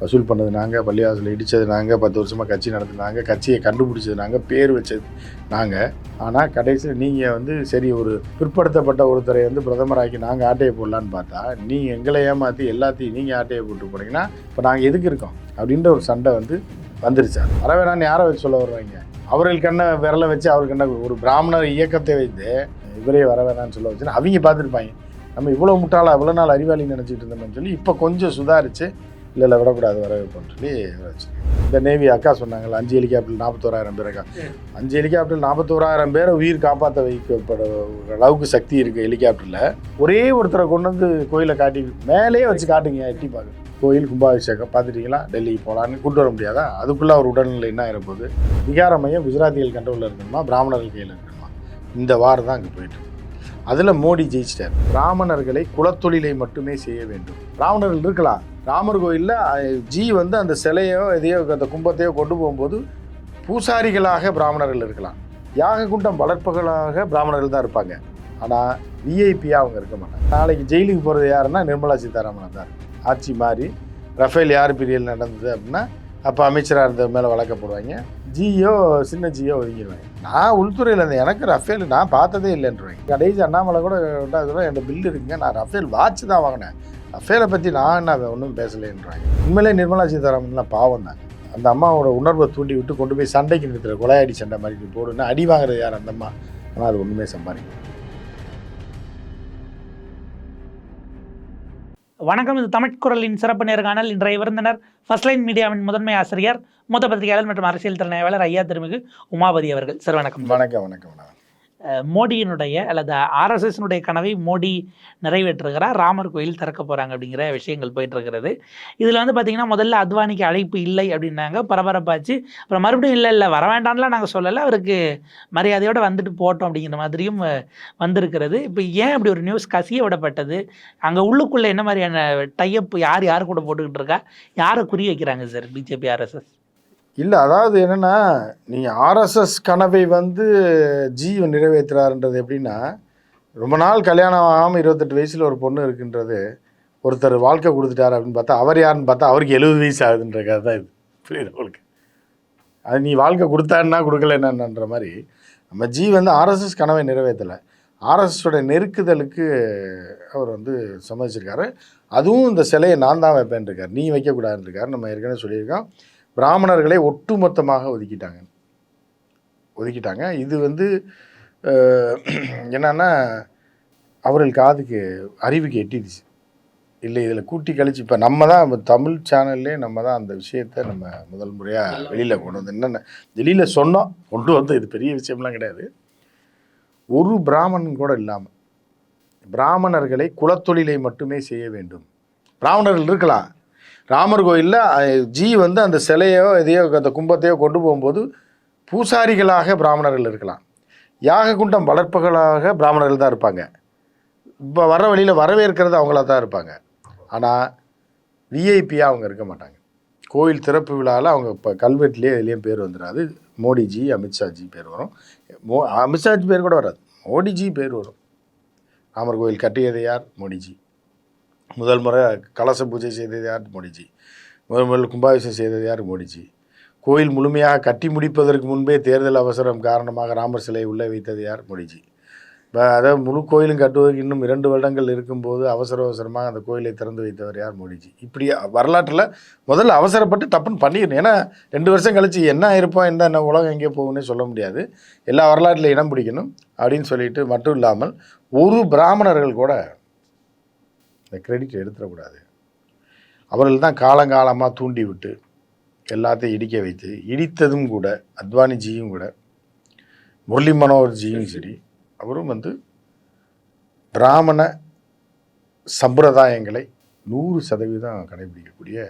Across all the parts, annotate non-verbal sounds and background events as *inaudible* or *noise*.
வசூல் பண்ணது நாங்கள் பள்ளிவாசலில் இடித்தது நாங்கள் பத்து வருஷமாக கட்சி நடத்தினாங்க கட்சியை கண்டுபிடிச்சது நாங்கள் பேர் வச்சது நாங்கள் ஆனால் கடைசியில் நீங்கள் வந்து சரி ஒரு பிற்படுத்தப்பட்ட ஒருத்தரை வந்து பிரதமராக்கி நாங்கள் ஆட்டையை போடலான்னு பார்த்தா நீங்கள் எங்களை ஏமாற்றி எல்லாத்தையும் நீங்கள் ஆட்டையை போட்டு போனீங்கன்னா இப்போ நாங்கள் எதுக்கு இருக்கோம்? அப்படின்ற ஒரு சண்டை வந்து வந்துருச்சு. வரவேணான்னு யாரை வச்சு சொல்ல வர்றாங்க அவர்கள் கண்ணை விரலை வச்சு அவருக்கு என்ன ஒரு பிராமணர் இயக்கத்தை வைத்து இவரே வர வேணாம்னு சொல்ல வச்சுன்னா அவங்க பார்த்துருப்பாங்க. நம்ம இவ்வளோ முட்டாளாக இவ்வளோ நாள் அறிவாளி நினச்சிட்டு இருந்தோம்னு சொல்லி இப்போ கொஞ்சம் சுதாரிச்சு இல்லை இல்லை விடக்கூடாது வர வைப்போம்னு சொல்லி வச்சு இந்த நேவி அக்கா சொன்னாங்கல்ல அஞ்சு ஹெலிகாப்டர் நாற்பத்தோராயிரம் பேர் அக்கா. அஞ்சு ஹெலிகாப்டர் நாற்பத்தோராயிரம் பேரை உயிர் காப்பாற்ற வைக்கப்பட அளவுக்கு சக்தி இருக்குது ஹெலிகாப்டரில். ஒரே ஒருத்தரை கொண்டு வந்து கோயிலை காட்டி மேலேயே வச்சு காட்டுங்க எட்டி பார்க்க கோயில் கும்பாபிஷேகம் பார்த்துட்டீங்களா? டெல்லிக்கு போகலான்னு கொண்டு வர முடியாதா? அதுக்குள்ளே அவர் உடல்நிலை என்ன ஆகிற விகார மையம் குஜராத்திகள் கண்ட்ரோலில் இருக்கணுமா? பிராமணர்கள் கையில் இருக்கணுமா? இந்த வார் தான் அங்கே போயிட்டு. அதில் மோடி ஜெயிச்சிட்டார். பிராமணர்களை குலத்தொழிலை மட்டுமே செய்ய வேண்டும். பிராமணர்கள் இருக்கலாம். ராமர் கோயிலில் ஜி வந்து அந்த சிலையோ எதையோ அந்த கும்பத்தையோ கொண்டு போகும்போது பூசாரிகளாக பிராமணர்கள் இருக்கலாம். யாககுண்டம் வளர்ப்புகளாக பிராமணர்கள் தான் இருப்பாங்க. ஆனால் விஐபியாக அவங்க இருக்க மாட்டாங்க. நாளைக்கு ஜெயிலுக்கு போகிறது யாருன்னா நிர்மலா சீதாராமன் தான். ஆட்சி மாறி ரஃபேல் யார் பிரியல் நடந்தது அப்படின்னா அப்போ அமைச்சராக இருந்த மேலே வழக்க போடுவாங்க. ஜியோ சின்ன ஜியோ ஒதுங்கிடுவாங்க நான் உள்துறையில் இருந்தேன். எனக்கு ரஃபேல் நான் பார்த்ததே இல்லைன்றேன் கடைசி அண்ணாமலை கூட சொல்ல என் பில் இருக்குங்க. நான் ரஃபேல் வாட்ச் தான் வாங்கினேன். ரஃபேலை பற்றி நான் என்ன ஒன்றும் பேசலைன்றாங்க உண்மையிலே நிர்மலா சீதாராமன்லாம் பாவம் தாங்க அந்த அம்மாவோட உணர்வை தூண்டி விட்டு கொண்டு போய் சண்டைக்கு நிறுத்துற கொலையாடி சண்டை மாதிரி போடுன்னு அடி வாங்குறது யார் அந்த அம்மா? ஆனால் அது ஒன்றுமே சம்பாதிக்கும் வணக்கம் இது தமிழ் குரலின் சிறப்பு நேர்காணல் இன்றைய விருந்தினர் ஃபர்ஸ்ட் லைன் மீடியாவின் முதன்மை ஆசிரியர் மூத்த பத்திரிகையாளர் மற்றும் அரசியல் திறனாய்வாளர் ஐயா திருமிகு உமாபதி அவர்கள். சார் வணக்கம். வணக்கம் வணக்கம் வணக்கம். மோடியினுடைய அல்லது ஆர்எஸ்எஸ்னுடைய கனவை மோடி நிறைவேற்றுகிறார். ராமர் கோயில் திறக்க போகிறாங்க அப்படிங்கிற விஷயங்கள் போயிட்டுருக்கிறது. இதில் வந்து பார்த்திங்கன்னா முதல்ல அத்வானிக்கு அழைப்பு இல்லை அப்படின்னாங்க. பரபரப்பாச்சு. அப்புறம் மறுபடியும் இல்லை இல்லை வர வேண்டாம்லாம் நாங்கள் சொல்லலை. அவருக்கு மரியாதையோடு வந்துட்டு போட்டோம் அப்படிங்கிற மாதிரியும் வந்திருக்கிறது. இப்போ ஏன் அப்படி ஒரு நியூஸ் கசிய விடப்பட்டது? அங்கே உள்ளுக்குள்ளே என்ன மாதிரியான டைப் யார் யார் கூட போட்டுக்கிட்டு இருக்கா? யாரை குறி வைக்கிறாங்க சார் பிஜேபி ஆர்எஸ்எஸ் இல்லை அதாவது என்னென்னா நீங்கள் ஆர்எஸ்எஸ் கனவை வந்து ஜி நிறைவேற்றுறாருன்றது எப்படின்னா ரொம்ப நாள் கல்யாணம் ஆகாமல் இருபத்தெட்டு வயசில் ஒரு பொண்ணு இருக்குன்றது ஒருத்தர் வாழ்க்கை கொடுத்துட்டாரு அப்படின்னு பார்த்தா அவர் யாருன்னு பார்த்தா அவருக்கு எழுபது வயசு ஆகுதுன்ற கதை தான் இது. புரியுது உங்களுக்கு? அது நீ வாழ்க்கை கொடுத்தாருன்னா கொடுக்கல என்னன்ற மாதிரி நம்ம ஜி வந்து ஆர்எஸ்எஸ் கனவை நிறைவேற்றலை. ஆர்எஸ்எஸோட நெருக்குதலுக்கு அவர் வந்து சம்மதிச்சிருக்காரு. அதுவும் இந்த சிலையை நான் தான் வைப்பேன் இருக்கார் நீ வைக்கக்கூடாதுன்னு இருக்கார் நம்ம ஏற்கனவே சொல்லியிருக்கோம். பிராமணர்களை ஒட்டுமொத்தமாக ஒதுக்கிட்டாங்க. ஒதுக்கிட்டாங்க. இது வந்து என்னென்னா என்னன்னா அவர்கள் காதுக்கு அறிவுக்கு எட்டிடுச்சு இல்லை இதில் கூட்டி கழிச்சு இப்போ நம்ம தான் தமிழ் சேனல்லே நம்ம தான் அந்த விஷயத்தை நம்ம முதல் முறையாக வெளியில் கொண்டு வந்து என்னென்ன வெளியில் சொன்னோம். கொண்டு வந்து இது பெரிய விஷயம்லாம் கிடையாது. ஒரு பிராமணன் கூட இல்லாமல் பிராமணர்களை குலத்தொழிலை மட்டுமே செய்ய வேண்டும். பிராமணர்கள் இருக்கலாம். ராமர் கோயிலில் ஜி வந்து அந்த சிலையோ எதையோ அந்த கும்பத்தையோ கொண்டு போகும்போது பூசாரிகளாக பிராமணர்கள் இருக்கலாம். யாக குண்டம் வளர்ப்புகளாக பிராமணர்கள் தான் இருப்பாங்க. இப்போ வர வழியில் வரவேற்கிறது அவங்களா தான் இருப்பாங்க. ஆனால் விஐபியாக அவங்க இருக்க மாட்டாங்க. கோயில் திறப்பு விழாவில் அவங்க இப்போ கல்வெட்டுலேயே இதுலேயும் பேர் வந்துடாது மோடிஜி அமித்ஷாஜி பேர் வரும். மோ அமித்ஷாஜி பேர் கூட வராது. மோடிஜி பேர் வரும். ராமர் கோயில் கட்டியது யார்? மோடிஜி. முதல் முறை கலச பூஜை செய்தது யார்? மோடிஜி. முதல் முதல் கும்பாபிஷேகம் செய்தது யார்? மோடிஜி. கோயில் முழுமையாக கட்டி முடிப்பதற்கு முன்பே தேர்தல் அவசரம் காரணமாக ராமர் சிலை உள்ளே வைத்தது யார்? மோடிஜி. இப்போ அதாவது முழு கோயிலும் கட்டுவதற்கு இன்னும் இரண்டு வருடங்கள் இருக்கும்போது அவசர அவசரமாக அந்த கோயிலை திறந்து வைத்தவர் யார்? மோடிஜி. இப்படி வரலாற்றில் முதல்ல அவசரப்பட்டு தப்புன்னு பண்ணிடணும். ஏன்னா ரெண்டு வருஷம் கழிச்சு என்ன இருப்போம் என்ன என்ன உலகம் எங்கே போகும்னே சொல்ல முடியாது. எல்லா வரலாற்றில் இடம் பிடிக்கணும் அப்படின்னு சொல்லிட்டு மட்டும் இல்லாமல் ஒரு பிராமணர்கள் கூட இந்த கிரெடிட் எடுத்துடக்கூடாது. அவர்கள் தான் காலங்காலமாக தூண்டி விட்டு எல்லாத்தையும் இடிக்க வைத்து இடித்ததும் கூட அத்வானிஜியும் கூட முரளி மனோகர்ஜியும் சரி அவரும் வந்து பிராமண சம்பிரதாயங்களை நூறு சதவீதம் கடைபிடிக்கக்கூடிய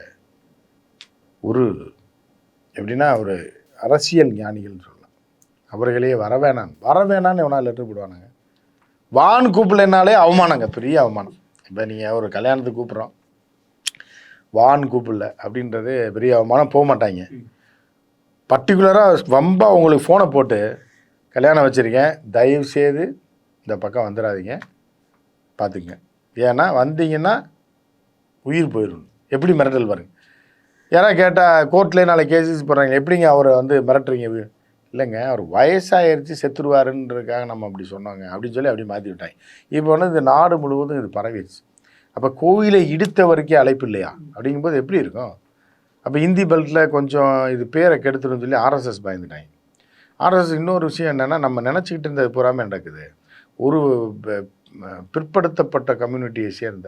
ஒரு எப்படின்னா ஒரு அரசியல் ஞானிகள்னு சொல்லலாம். அவர்களே வர வேணாம். வர வேணான்னு எவனா லெட்டர் போடுவானுங்க. வான் கூப்பிடலைனாலே அவமானங்க பெரிய அவமானம். இப்போ நீங்கள் ஒரு கல்யாணத்துக்கு கூப்பிட்றோம். வான்னு கூப்பிடல அப்படின்றது பெரிய அவமானம் போக மாட்டாங்க. பர்டிகுலராக வம்பா உங்களுக்கு ஃபோனை போட்டு கல்யாணம் வச்சுருக்கேன். தயவு செய்து இந்த பக்கம் வந்துடாதீங்க. பார்த்துக்குங்க ஏன்னா வந்தீங்கன்னா உயிர் போயிடும். எப்படி மிரட்டல் பாருங்க. யாராவது கேட்டால் கோர்ட்லேயே நாளைக்கு கேசஸ் போடுறாங்க. எப்படிங்க அவரை வந்து மிரட்டுறீங்க? இல்லைங்க அவர் வயசாயிருச்சு செத்துருவாருன்றதுக்காக நம்ம அப்படி சொன்னாங்க. அப்படின்னு சொல்லி அப்படி மாற்றி விட்டாங்க. இப்போ வந்து இந்த நாடு முழுவதும் இது பரவிடுச்சு அப்போ கோயிலை வரைக்கும் அழைப்பு இல்லையா? அப்படிங்கும்போது எப்படி இருக்கும்? அப்போ இந்தி பெல்ட்டில் கொஞ்சம் இது பேரை கெடுத்துடும் சொல்லி ஆர்எஸ்எஸ் பயந்துட்டாங்க. ஆர்எஸ்எஸ் இன்னொரு விஷயம் என்னென்னா நம்ம நினச்சிக்கிட்டு இருந்தது பூராமே நடக்குது. ஒரு பிற்படுத்தப்பட்ட கம்யூனிட்டியை சேர்ந்த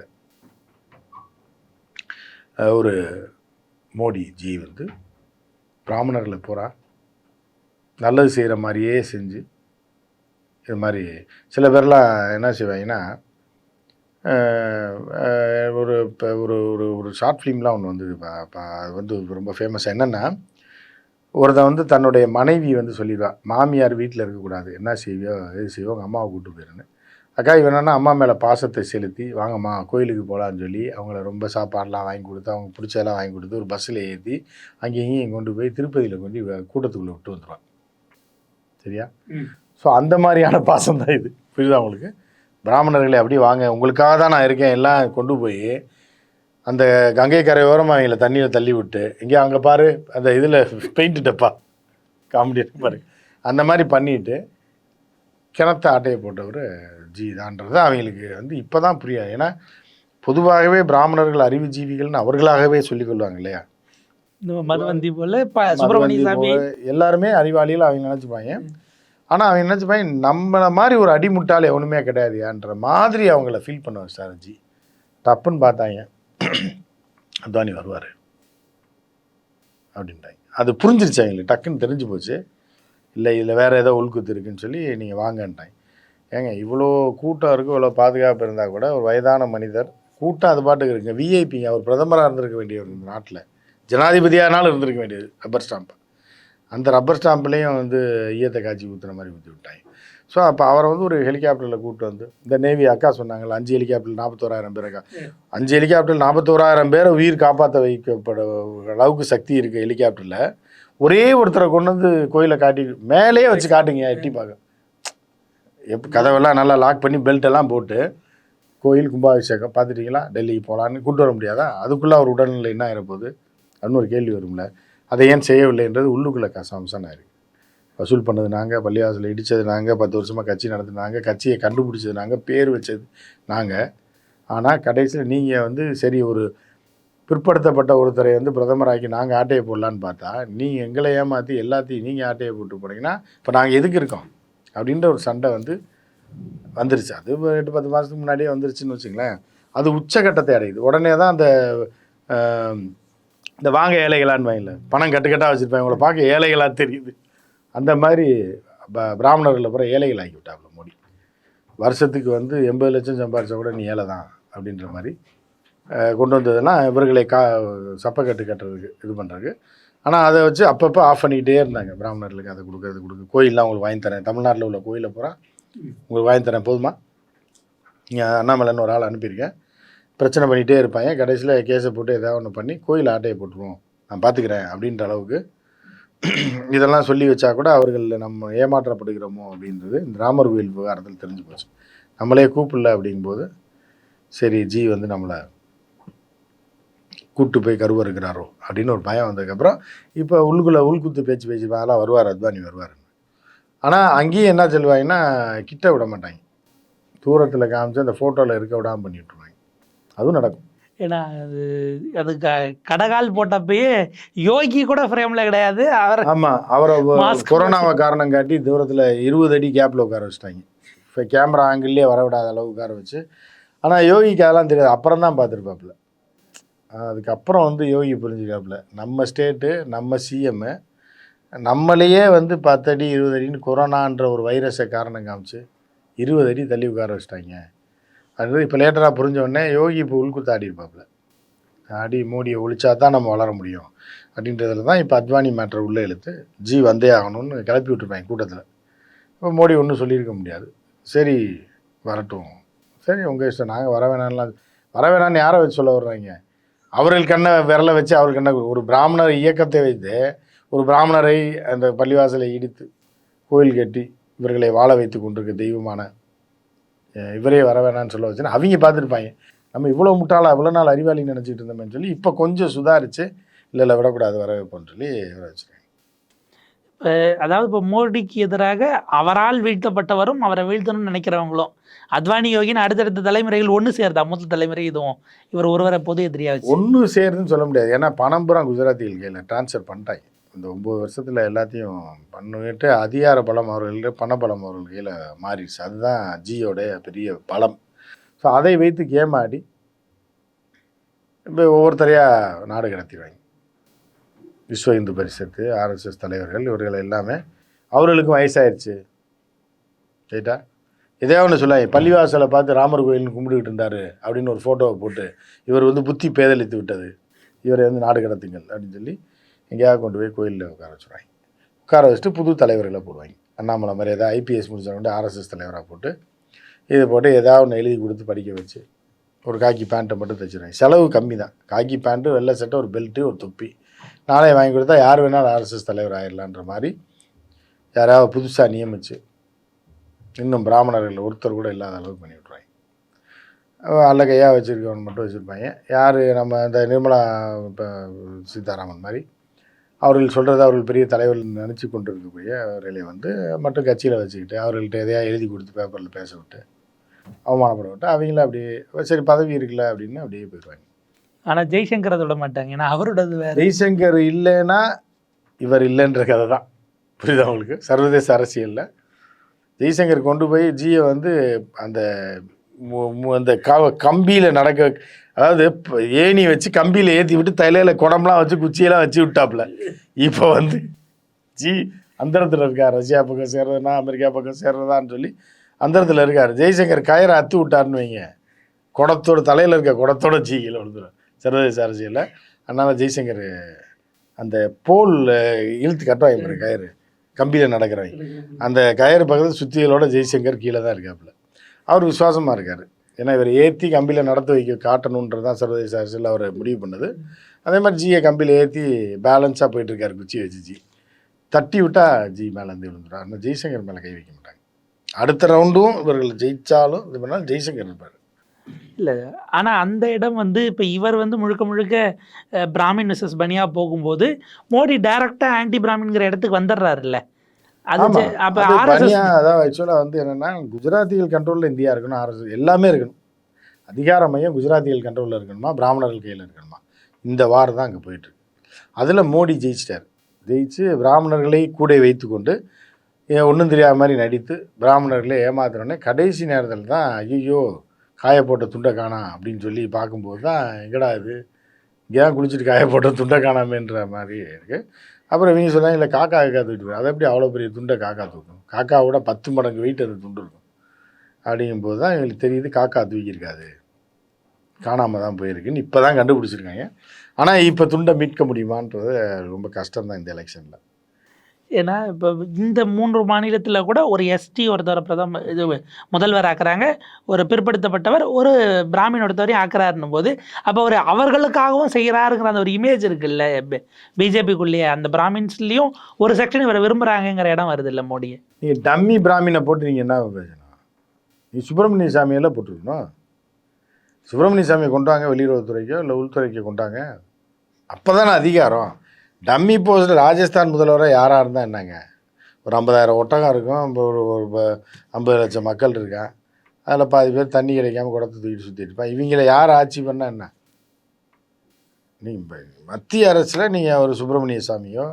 ஒரு மோடி ஜி வந்து பிராமணர்களை பூரா நல்லது செய்கிற மாதிரியே செஞ்சு இது மாதிரி சில பேர்லாம் என்ன செய்வாங்கன்னா ஒரு இப்போ ஒரு ஒரு ஒரு ஷார்ட் ஃபிலிம்லாம் ஒன்று வந்தது இப்போ அது வந்து ரொம்ப ஃபேமஸ் என்னென்னா ஒருத்தன் வந்து தன்னுடைய மனைவி வந்து சொல்லிடுவா மாமியார் வீட்டில் இருக்கக்கூடாது என்ன செய்வியோ எது செய்வோ உங்கள் அம்மாவை கூட்டு போயிருன்னு அக்கா இவன் அம்மா மேலே பாசத்தை செலுத்தி வாங்கம்மா கோயிலுக்கு போகலான்னு சொல்லி அவங்கள ரொம்ப சாப்பாடெலாம் வாங்கி கொடுத்து அவங்க பிடிச்சதெல்லாம் வாங்கி கொடுத்து ஒரு பஸ்ஸில் ஏற்றி அங்கேயும் இங்கேயும் கொண்டு போய் திருப்பதியில் கொண்டு கூட்டத்துக்குள்ளே விட்டு வந்துடுவான் சரியா? ஸோ அந்த மாதிரியான பாசம் தான் இது. புரியுதா உங்களுக்கு? பிராமணர்களே அப்படியே வாங்க. உங்களுக்காக தான் நான் இருக்கேன். எல்லாம் கொண்டு போய் அந்த கங்கை கரை ஓரமாக அவங்கள தண்ணியில் தள்ளி விட்டு இங்கே அங்கே பாரு அந்த இதில் பெயிண்ட் டப்பா. காமெடி பாரு. அந்த மாதிரி பண்ணிட்டு கிணத்த ஆட்டையை போட்டவர் ஜி தான்றது அவங்களுக்கு வந்து இப்போ தான் புரியாது. ஏன்னா பொதுவாகவே பிராமணர்கள் அறிவுஜீவிகள்னு அவர்களாகவே சொல்லிக் கொள்வாங்க இல்லையா? மதுவந்தி போல சுப்பிரமணிய சாமி. எல்லாருமே அறிவாளிகள் அவங்க நினச்சிப்பாங்க ஆனால் அவங்க நினச்சிப்பாங்க நம்மளை மாதிரி ஒரு அடிமுட்டால் எவனுமே கிடையாதுயான்ற மாதிரி அவங்கள ஃபீல் பண்ண ஜி. தப்புன்னு பார்த்தாங்க. அத்வானி வருவார். அப்படின்ட்டாங்க. அது புரிஞ்சிருச்சு அவங்களுக்கு. டக்குன்னு தெரிஞ்சு போச்சு. இல்லை இதில் வேறு ஏதோ உள்குத்து இருக்குன்னு சொல்லி நீங்கள் வாங்கன்ட்டாங்க. ஏங்க இவ்வளோ கூட்டம் இருக்குது இவ்வளோ பாதுகாப்பு இருந்தால் கூட ஒரு வயதான மனிதர் கூட்டம் அது பாட்டுக்கு இருக்குங்க. விஐபிங்க அவர் பிரதமராக இருந்திருக்க வேண்டியவர் இந்த நாட்டில். ஜனாதிபதியானாலும் இருந்திருக்க வேண்டியது ரப்பர் ஸ்டாம்ப். அந்த ரப்பர் ஸ்டாம்ப்லேயும் வந்து ஈயத்தை காய்ச்சி ஊற்றுன மாதிரி ஊற்றி விட்டாங்க. ஸோ அப்போ அவரை வந்து ஒரு ஹெலிகாப்டரில் கூப்பிட்டு வந்து இந்த நேவி அக்கா சொன்னாங்கல்ல அஞ்சு ஹெலிகாப்டர் நாற்பத்தோராயிரம் பேர் அக்கா. அஞ்சு ஹெலிகாப்டர் நாற்பத்தோராயிரம் பேரை உயிர் காப்பாற்ற வைக்கப்பட அளவுக்கு சக்தி இருக்குது ஹெலிகாப்டரில். ஒரே ஒருத்தரை கொண்டு வந்து கோயிலை காட்டி மேலேயே வச்சு காட்டுங்க எட்டி பார்க்க. எப்போ கதவெல்லாம் நல்லா லாக் பண்ணி பெல்ட் எல்லாம் போட்டு கோயில் கும்பாபிஷேகம் பார்த்துட்டீங்களா? டெல்லிக்கு போகலான்னு கூட்டு வர முடியாதா? அதுக்குள்ளே அவர் உடல்நிலை என்ன ஆகிறப்போகுது அப்படின்னு ஒரு கேள்வி வரும்ல அதை ஏன் செய்யவில்லைன்றது உள்ளுக்குள்ளே கசாம்சனாக இருக்குது வசூல் பண்ணது நாங்கள் பள்ளிவாசலில் இடித்தது நாங்கள் பத்து வருஷமாக கட்சி நடத்துனாங்க கட்சியை கண்டுபிடிச்சது நாங்கள் பேர் வச்சது நாங்கள் ஆனால் கடைசியில் நீங்கள் வந்து சரி ஒரு பிற்படுத்தப்பட்ட ஒருத்தரை வந்து பிரதமராக்கி நாங்கள் ஆட்டையை போடலான்னு பார்த்தா நீங்கள் எங்களை ஏமாற்றி எல்லாத்தையும் நீங்கள் ஆட்டையை போட்டு போனீங்கன்னா இப்போ நாங்கள் எதுக்கு இருக்கோம்? அப்படின்ற ஒரு சண்டை வந்து வந்துருச்சு. அது ஒரு எட்டு பத்து மாதத்துக்கு முன்னாடியே வந்துருச்சுன்னு வச்சுங்களேன். அது உச்சகட்டத்தை அடையுது. உடனே தான் அந்த இந்த வாங்க ஏழைகளான்னு வாங்கல பணம் கட்டுக்கட்டாக வச்சுருப்பாங்க உங்களை பார்க்க ஏழைகளாக தெரியுது. அந்த மாதிரி ப- பிராமணர்களை பூரா ஏழைகள் ஆக்கி மோடி. வருஷத்துக்கு வந்து எண்பது லட்சம் சம்பாரிச்சா கூட நீ ஏழை தான் அப்படின்ற மாதிரி கொண்டு வந்ததுன்னா இவர்களை கா சப்பக்கட்டு கட்டுறதுக்கு இது பண்ணுறதுக்கு ஆனால் அதை வச்சு அப்பப்போ ஆஃப் பண்ணிக்கிட்டே இருந்தாங்க. பிராமணர்களுக்கு அதை கொடுக்கறது கொடுக்கு. கோயிலெலாம் உங்களுக்கு வாங்கி தரேன். தமிழ்நாட்டில் உள்ள கோயிலை பூரா உங்களுக்கு வாங்கி தரேன். போதுமா? நீங்கள் அண்ணாமலைன்னு ஒரு ஆள் அனுப்பியிருக்கேன். பிரச்சனை பண்ணிகிட்டே இருப்பாங்க கடைசியில் கேஸை போட்டு ஏதாவது ஒன்று பண்ணி கோயில் ஆட்டையை போட்டுருவோம். நான் பார்த்துக்கிறேன் அப்படின்ற அளவுக்கு *clears throat* இதெல்லாம் சொல்லி வச்சா கூட அவர்கள் நம்ம ஏமாற்றப்படுகிறோமோ அப்படின்றது இந்த ராமர் கோயில் விவகாரத்தில் தெரிஞ்சு போச்சு. நம்மளே கூப்பிடல அப்படிங்கும்போது சரி ஜி வந்து நம்மளை கூட்டு போய் கருவறுக்கிறாரோ அப்படின்னு ஒரு பயம் வந்ததுக்கப்புறம் இப்போ உள்ளுக்குள்ளே உள்குத்து பேச்சு பேச்சு அதெல்லாம் வருவார் அத்வானி வருவார் ஆனால் அங்கேயும் என்ன சொல்லுவாங்கன்னா கிட்ட விட மாட்டாங்க. தூரத்தில் காமிச்சு அந்த ஃபோட்டோவில் இருக்க விடாமல் பண்ணி அதுவும் நடக்கும். ஏன்னா அது அது க- கடகால் போட்டப்பயே யோகி கூட ஃப்ரேம்ல கிடையாது. அவர் ஆமாம் அவரை கொரோனாவை காரணம் காட்டி தூரத்தில் இருபது அடி கேப்பில் உட்கார வச்சிட்டாங்க. இப்போ கேமரா ஆங்கிள்லேயே வரவிடாத அளவு உட்கார வச்சு. ஆனால் யோகிக்கு அதெல்லாம் தெரியாது. அப்புறம் தான் பார்த்துருப்பாப்புல. அதுக்கப்புறம் வந்து யோகி புரிஞ்சுக்காப்புல நம்ம ஸ்டேட்டு நம்ம சிஎம்மு நம்மளையே வந்து பத்தடி இருபது அடின்னு கொரோனான்ற ஒரு வைரஸை காரணம் காமிச்சு இருபது அடி தள்ளி உட்கார வச்சிட்டாங்க. அது இப்போ லேட்டராக புரிஞ்ச உடனே யோகி இப்போ உள்குத்து ஆடி இருப்பாப்புல. ஆடி மோடியை ஒழிச்சா தான் நம்ம வளர முடியும். அப்படின்றதுல தான் இப்போ அத்வானி மேட்ரை உள்ளே இழுத்து ஜி வந்தே ஆகணும்னு கிளப்பி விட்டுருப்பாங்க கூட்டத்தில். இப்போ மோடி ஒன்றும் சொல்லியிருக்க முடியாது. சரி வரட்டும். சரி உங்கள் இஷ்டம். நாங்கள் வர வேணாம்லாம் வர வேணாம்னு யாரை வச்சு சொல்ல வர்றீங்க? அவர்கள் கண்ணை விரலை வச்சு அவர்கள் கண்ணை ஒரு பிராமணர் இயக்கத்தை வைத்து ஒரு பிராமணரை அந்த பள்ளிவாசலை இடித்து கோயில் கட்டி இவர்களை வாழ வைத்து கொண்டிருக்க தெய்வமான இவரே வர வேணாம்னு சொல்ல வச்சுன்னா அவங்க பார்த்துருப்பாங்க. நம்ம இவ்வளோ முட்டாளா இவ்வளோ நாள் அறிவாளி நினச்சிட்டு இருந்தோமேன்னு சொல்லி இப்போ கொஞ்சம் சுதாரித்து இல்லை இல்லை விடக்கூடாது வர வைப்போம்னு சொல்லி வர வச்சுருக்காங்க. இப்ப அதாவது இப்போ மோடிக்கு எதிராக அவரால் வீழ்த்தப்பட்டவரும் அவரை வீழ்த்தணும்னு நினைக்கிறவங்களும் அத்வானி யோகின்னு அடுத்தடுத்த தலைமுறைகள் ஒன்று சேர்ந்தா முதல் தலைமுறை இதுவும் இவர் ஒருவரை பொது எதிரியா வச்சு. ஒன்று சேருதுன்னு சொல்ல முடியாது. ஏன்னா பணம் பூரா குஜராத்திகள் கையில் ட்ரான்ஸ்ஃபர் பண்ணிட்டாங்க. இந்த ஒம்பது வருஷத்தில் எல்லாத்தையும் பண்ணிட்டு அதிகார பலம் அவர்கள் பண பலம் அவர்கள் கையில் மாறிடுச்சு. அதுதான் ஜியோடைய பெரிய பலம். ஸோ அதை வைத்து கேம் ஆடி இப்போ ஒவ்வொருத்தரையாக நாடு கடத்திடுவாங்க. விஸ்வ இந்து பரிஷத்து ஆர்எஸ்எஸ் தலைவர்கள் இவர்கள் எல்லாமே அவர்களுக்கும் வயசாயிருச்சு. ரைட்டா? இதே ஒன்று சொல்லாங்க பள்ளிவாசலை பார்த்து ராமர் கோயில்னு கும்பிட்டுக்கிட்டு இருந்தார் அப்படின்னு ஒரு ஃபோட்டோவை போட்டு இவர் வந்து புத்தி பேதலித்து விட்டது. இவரை வந்து நாடு கடத்துங்கள் அப்படின்னு சொல்லி எங்கேயாவது கொண்டு போய் கோயிலில் உட்கார வச்சுருவாங்க. உட்கார வச்சுட்டு புது தலைவர்களை போடுவாங்க. அண்ணாமலை மாதிரி ஏதாவது ஐபிஎஸ் முடிச்சவங்க ஆர்எஸ்எஸ் தலைவராக போட்டு இது போட்டு ஏதாவது ஒன்று எழுதி கொடுத்து படிக்க வச்சு ஒரு காக்கி பேண்ட்டை மட்டும் தைச்சிடுவாங்க செலவு கம்மி தான். காக்கி பேண்ட்டு வெள்ளை சட்டை ஒரு பெல்ட்டு ஒரு தொப்பி. நாளே வாங்கி கொடுத்தா யார் வேணாலும் ஆர்எஸ்எஸ் தலைவர் ஆயிடலான்ற மாதிரி யாராவது புதுசாக நியமிச்சு இன்னும் பிராமணர்கள் ஒருத்தர் கூட இல்லாத அளவுக்கு பண்ணி விட்ருவாங்க அல்ல கையாக வச்சுருக்கவன் மட்டும் வச்சுருப்பாங்க. யார் நம்ம இந்த நிர்மலா இப்போ சீதாராமன் மாதிரி அவர்கள் சொல்கிறத அவர்கள் பெரிய தலைவர் நினச்சி கொண்டு இருக்கக்கூடிய அவர்களை வந்து மட்டும் கட்சியில் வச்சுக்கிட்டு அவர்கள்ட்ட எதையா எழுதி கொடுத்து பேப்பரில் பேச விட்டு அவமானப்பட விட்டு அவங்கள அப்படியே சரி பதவி இருக்குல்ல அப்படின்னு அப்படியே போயிடுவாங்க. ஆனா ஜெய்சங்கர் அதை விட மாட்டாங்க. ஏன்னா அவரோடது வேற. ஜெய்சங்கர் இல்லைன்னா இவர் இல்லைன்ற கதை தான். புரியுதா உங்களுக்கு? சர்வதேச அரசியலில். ஜெய்சங்கர் கொண்டு போய் ஜியை வந்து அந்த அந்த க கம்பியில் நடக்க அதாவது ஏணி வச்சு கம்பியில் ஏற்றி விட்டு தலையில் குடம்லாம் வச்சு குச்சியெல்லாம் வச்சு விட்டாப்புல. இப்போ வந்து ஜி அந்தரத்தில் இருக்கார். ரஷ்யா பக்கம் சேர்றதுனா அமெரிக்கா பக்கம் சேர்றதான்னு சொல்லி அந்தரத்தில் இருக்கார். ஜெய்சங்கர் கயிறை அத்து விட்டாருன்னு வைங்க. குடத்தோட தலையில் இருக்க குடத்தோட ஜீயில் கீழே விழுந்துடும் சர்வதேச அரசியலில். அதனால் ஜெய்சங்கர் அந்த போல் இழுத்து கட்டுவாங்க கயிறு. கம்பியில் நடக்கிறவங்க. அந்த கயிறு பக்கத்தில் சுத்திகளோட ஜெய்சங்கர் கீழே தான் இருக்காப்புல. அவர் விசுவாசமாக இருக்கார். ஏன்னா இவர் ஏற்றி கம்பியில் நடத்த வைக்க காட்டணுன்றது தான் சர்வதேச அரசியல் அவர் முடிவு பண்ணது. அதே மாதிரி ஜியை கம்பியில் ஏற்றி பேலன்ஸாக போயிட்டுருக்காரு குச்சி வச்சு ஜி தட்டி விட்டால் ஜி மேலே இருந்து விழுந்துடும் ஆனால் ஜெய்சங்கர் மேலே கை வைக்க மாட்டாங்க. அடுத்த ரவுண்டும் இவர்கள் ஜெயித்தாலும் இது பண்ணாலும் ஜெய்சங்கர் இருப்பார். இல்லை ஆனால் அந்த இடம் வந்து இப்போ இவர் வந்து முழுக்க முழுக்க பிராமின் மிஸ்ஸஸ் பனியாக போகும்போது மோடி டைரக்டா ஆன்டி பிராமின்ங்கிற இடத்துக்கு வந்துடுறாருல்ல. அது அப்ப ஆர்எஸ்எஸ் அதாவது ஆக்சுவலாக வந்து என்னென்னா குஜராத்திகள் கண்ட்ரோலில் இந்தியா இருக்கணும் ஆர்எஸ் எல்லாமே இருக்கணும். அதிகார மையம் குஜராத்திகள் கண்ட்ரோலில் இருக்கணுமா பிராமணர்கள் கையில் இருக்கணுமா? இந்த வார் தான் அங்கே போயிட்டுருக்கு அதில் மோடி ஜெயிச்சிட்டார். ஜெயிச்சு பிராமணர்களை கூட வைத்துக்கொண்டு ஒன்றும் தெரியாத மாதிரி நடித்து பிராமணர்களை ஏமாத்துறோன்னே கடைசி நேரத்தில் தான் ஐயோ காய போட்ட துண்டை காணா அப்படின்னு சொல்லி பார்க்கும்போது தான் எங்கடா இது? தான் குளிச்சுட்டு காய போட்ட துண்டை காணாமேன்ற மாதிரி இருக்குது அப்புறம் இவங்க சொன்னாங்க இல்லை காக்கா காக்கா தூக்கிட்டு அதை எப்படி அவ்வளோ பெரிய துண்டை காக்கா தூக்கும்? காக்காவோட பத்து மடங்கு வெயிட் அந்த துண்டு இருக்கும். அப்படிங்கும்போது தான் எங்களுக்கு தெரியுது காக்கா தூக்கியிருக்காது. காணாமல் தான் போயிருக்குன்னு இப்போ தான் கண்டுபிடிச்சிருக்காங்க. ஆனால் இப்போ துண்டை மீட்க முடியுமான்றது ரொம்ப கஷ்டம் தான் இந்த எலெக்ஷனில் ஏன்னா இப்போ இந்த மூன்று மாநிலத்தில் கூட ஒரு எஸ்டி ஒருத்தவரை பிரதம இது முதல்வர் ஆக்குறாங்க. ஒரு பிற்படுத்தப்பட்டவர் ஒரு பிராமின் ஒருத்தவரையும் ஆக்குறாருன்னும் போது அப்போ ஒரு அவர்களுக்காகவும் செய்கிறாருங்கிற அந்த ஒரு இமேஜ் இருக்குல்ல பிஜேபிக்குள்ளேயே அந்த பிராமின்ஸ்லேயும் ஒரு செக்ஷன் இவரை விரும்புகிறாங்கங்கிற இடம் வருது இல்லை மோடியை. நீங்கள் டம்மி பிராமினை போட்டு நீங்கள் என்ன பேசணும்? நீ சுப்பிரமணிய சாமியெல்லாம் போட்டுருக்கணும். சுப்பிரமணிய சாமியை கொண்டாங்க வெளியுறவுத்துறைக்கோ இல்லை உள்துறைக்கோ கொண்டாங்க. அப்போ தானே அதிகாரம். டம்மி போஸ்ட் ராஜஸ்தான் முதல்வராக யாராக இருந்தால் என்னங்க? ஒரு ஐம்பதாயிரம் ஒட்டகம் இருக்கும். ஒரு ஒரு ஐம்பது லட்சம் மக்கள் இருக்கான் அதில் பாதி பேர் தண்ணி கிடைக்காம குடத்தை தூக்கிட்டு சுற்றிட்டு இருப்பான் இவங்கள யார் ஆட்சி பண்ணால் என்ன? நீங்கள் மத்திய அரசில் நீங்கள் ஒரு சுப்பிரமணிய சாமியோ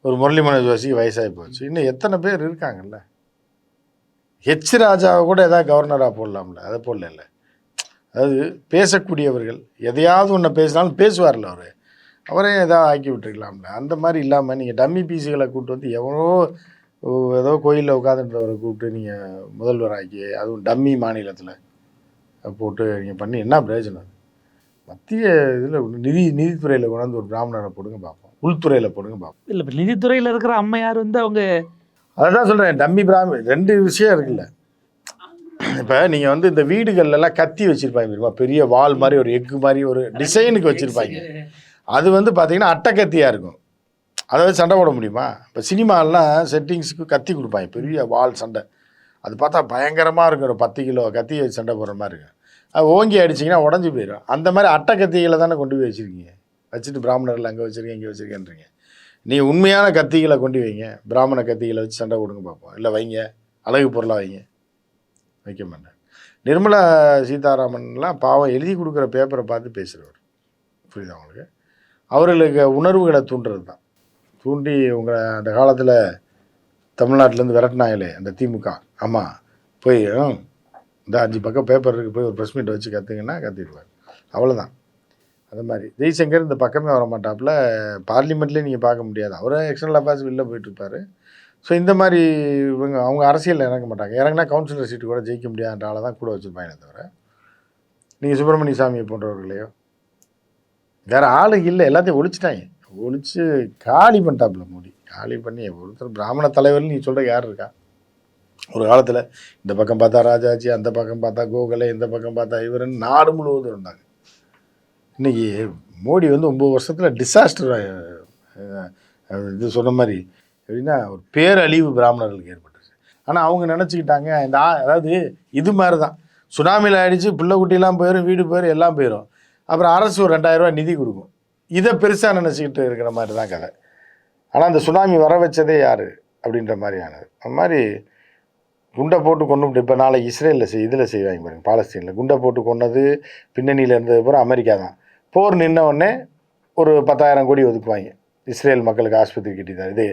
ஒரு முரளி மனோஜ் வயசாகி போச்சு. இன்னும் எத்தனை பேர் இருக்காங்கல்ல? ஹெச் ராஜாவை கூட எதாவது கவர்னராக போடலாம்ல. அதை போடல அதாவது பேசக்கூடியவர்கள் எதையாவது ஒன்று பேசினாலும் பேசுவார்ல அவர். அவரே ஏதாவது ஆக்கி விட்டுருக்கலாம்ல. அந்த மாதிரி இல்லாமல் நீங்கள் டம்மி பீஸுகளை கூப்பிட்டு வந்து எவனோ ஓ, ஏதோ கோயிலில் உட்காந்துன்றவரை கூப்பிட்டு நீங்கள் முதல்வர் ஆக்கி அதுவும் டம்மி மாநிலத்தில் போட்டு நீங்கள் பண்ணி என்ன பிரயோஜனம்? மத்திய இதில் நிதி நிதித்துறையில் கொண்டாந்து ஒரு பிராமணரை போடுங்க பார்ப்போம் உள்துறையில் போடுங்க பார்ப்போம் இல்லை இப்போ நிதித்துறையில் இருக்கிற அம்மையார் வந்து அவங்க அதான் சொல்கிறேன் டம்மி பிராமி ரெண்டு விஷயம் இருக்குல்ல. இப்போ நீங்கள் வந்து இந்த வீடுகள்லாம் கத்தி வச்சுருப்பாங்க தெரியுமா? பெரிய வால் மாதிரி ஒரு எக்கு மாதிரி ஒரு டிசைனுக்கு வச்சுருப்பாங்க. அது வந்து பார்த்தீங்கன்னா அட்டைக்கத்தியாக இருக்கும். அதை வச்சு சண்டை போட முடியுமா? இப்போ சினிமாலாம் செட்டிங்ஸுக்கு கத்தி கொடுப்பாங்க. பெரிய வால் சண்டை. அது பார்த்தா பயங்கரமாக இருக்கும் ஒரு பத்து கிலோ கத்தி வச்சு சண்டை போடுற மாதிரி இருக்கும். அது ஓங்கி அடிச்சிங்கன்னா உடஞ்சி போயிடும் அந்த மாதிரி அட்டை கத்திகளை தானே கொண்டு போய் வச்சுருக்கீங்க? வச்சுட்டு பிராமணர்கள் அங்கே வச்சுருக்கேன் இங்கே வச்சுருக்கேன்றீங்க. நீ உண்மையான கத்திகளை கொண்டு வைங்க. பிராமண கத்திகளை வச்சு சண்டை கொடுங்க பார்ப்போம் இல்லை வைங்க. அழகு பொருளாக வைங்க. வைக்க மாட்டேன். நிர்மலா சீதாராமன்லாம் பாவம் எழுதி கொடுக்குற பேப்பரை பார்த்து பேசுகிறவர் புரியுதா உங்களுக்கு? அவர்களுக்கு உணர்வுகளை தூண்டுறது தான். தூண்டி உங்களை அந்த காலத்தில் தமிழ்நாட்டிலேருந்து விரட்டினாங்களே அந்த திமுக. ஆமாம் போய் ம், இந்த அஞ்சு பக்கம் பேப்பர் இருக்குது போய் ஒரு ப்ரெஸ் மீட் வச்சு கற்றுங்கன்னா கத்திடுவார். அவ்வளோதான் அது மாதிரி. ஜெய்சங்கர் இந்த பக்கமே வர மாட்டாப்புல. பார்லிமெண்ட்லேயே நீங்கள் பார்க்க முடியாது. அவரே எக்ஸ்டர்னல் அஃபேர்ஸ் வெளில போயிட்டுருப்பாரு ஸோ இந்த மாதிரி இவங்க அவங்க அரசியலில் இறங்க மாட்டாங்க. இறங்கினா கவுன்சிலர் சீட்டு கூட ஜெயிக்க முடியாதுன்ற ஆளை தான் கூட வச்சுருப்பாங்க தவிர. நீங்கள் சுப்பிரமணிய சாமியை போன்றவர்களையோ வேறு ஆளு இல்லை எல்லாத்தையும் ஒழிச்சிட்டாங்க. ஒழிச்சு காலி பண்ணிட்டாப்புல மோடி. காலி பண்ணி ஒருத்தர் பிராமண தலைவர்னு நீ சொல்கிற யார் இருக்கா? ஒரு காலத்தில் இந்த பக்கம் பார்த்தா ராஜாஜி அந்த பக்கம் பார்த்தா கோகலே இந்த பக்கம் பார்த்தா இவருன்னு நாடு முழுவதும் இருந்தாங்க. இன்னைக்கு மோடி வந்து ஒம்பது வருஷத்தில் டிசாஸ்டர் இது சொன்ன மாதிரி எப்படின்னா ஒரு பேரழிவு பிராமணர்களுக்கு ஏற்பட்டுருச்சு ஆனால் அவங்க நினச்சிக்கிட்டாங்க இந்த ஆ- அதாவது இது மாதிரி தான் சுனாமியில் ஆயிடுச்சு பிள்ளை குட்டிலாம் போயிடும் வீடு போயிடும் எல்லாம் போயிடும் அப்புறம் அரசு ஒரு ரெண்டாயிரம் ரூபாய் நிதி கொடுக்கும். இதை பெருசாக நினச்சிக்கிட்டு இருக்கிற மாதிரி தான் கதை. ஆனால் அந்த சுனாமி வர வச்சதே யார்? அப்படின்ற மாதிரியானது. அந்த மாதிரி குண்டை போட்டு கொண்டு இப்போ நாளைக்கு இஸ்ரேலில் செய் இதில் செய்வாங்க பாருங்க பாலஸ்தீனில். குண்டை போட்டு கொண்டது பின்னணியில் இருந்தது பூரா அமெரிக்கா தான். போர் நின்ன உடனே ஒரு பத்தாயிரம் கோடி ஒதுக்குவாங்க. இஸ்ரேல் மக்களுக்கு ஆஸ்பத்திரி கட்டி தர இது